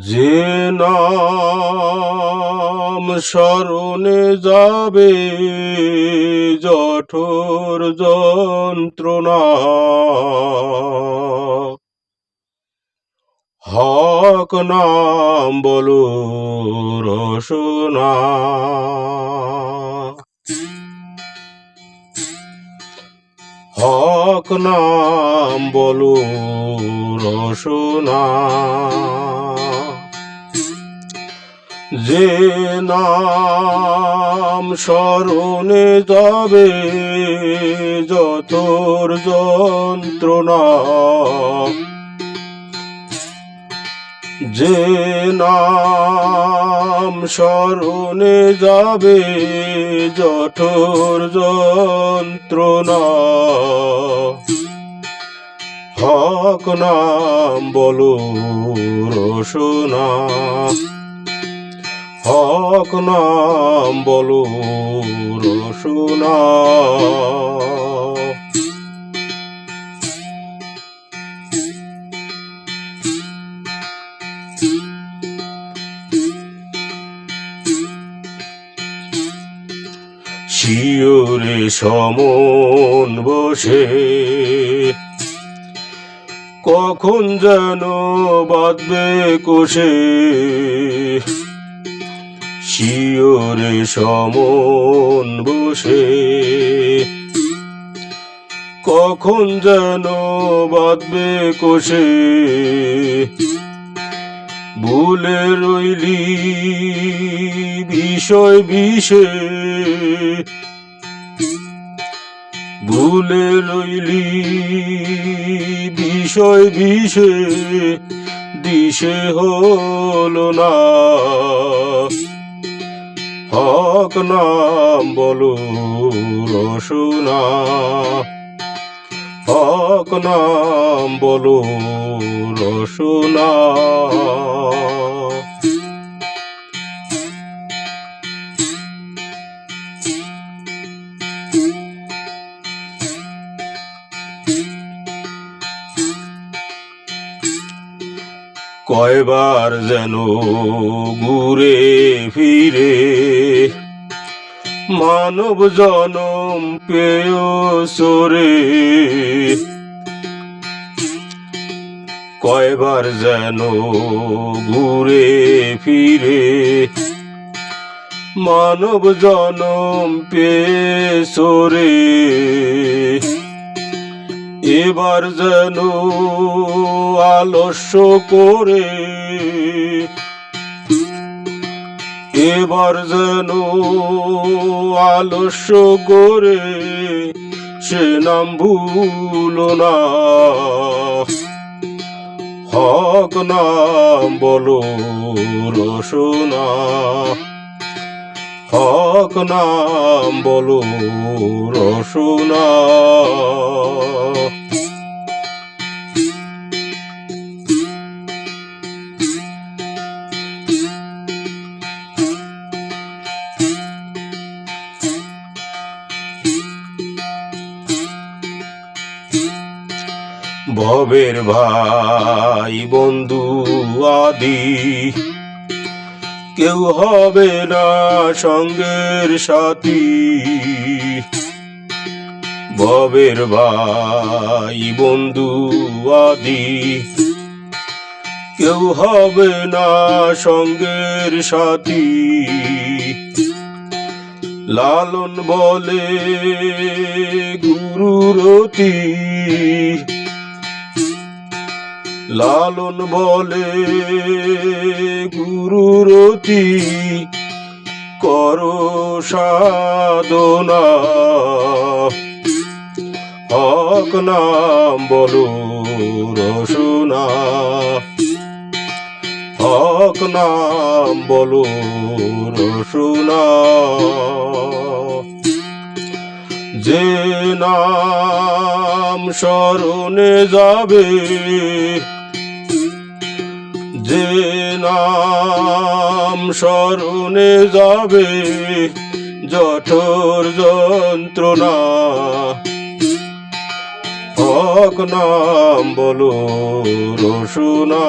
যে নাম স্মরণে যাবে জঠোর যন্ত্রণা। হক নাম বলো রসনা। হক নাম বলো রসনা। যে নাম স্মরণে যাবে যতর যন্ত্রণা। যে নাম স্মরণে যাবে জঠোর যন্ত্রণা। হক নাম বলো রসনা। হক নাম বলো রসনা। শিওরে সমন বসে কখন যেন বাঁধবে কোষে? শিওরে সমন বসে। কখন যেন বাঁধবে কোষে। ভুলে রইলি বিষয় বিষে। ভুলে রইলি বিষয় বিষে, দিশে হলো না। বলো রসনা হক নাম বলো রসনা কয়বার যেন ঘুরে ফিরে মানব জনম পেয় সরে। কয়বার যেন ঘুরে ফিরে, মানব জনম পেয়ে সরে। এবার যেন আলস্য করে এবার যেন আলস্য করে সে নাম ভুলো না। হক নাম বলো রসনা। হক নাম বলো রসনা। ভবের ভাই, বন্ধু আদি। কেউ হবে না সঙ্গের সাথী। ভবের ভাই, বন্ধু আদি। কেউ হবে না সঙ্গের সাথী। লালন বলে গুরুরতি লালন বলে গুরুরতি কর সাধনা। হক নাম বলো রসনা। হক নাম বলো রসনা। যে নাম স্মরণে যাবে যে নাম স্মরণে যাবে জঠোর যন্ত্রণা। হক নাম বলো রসুনা।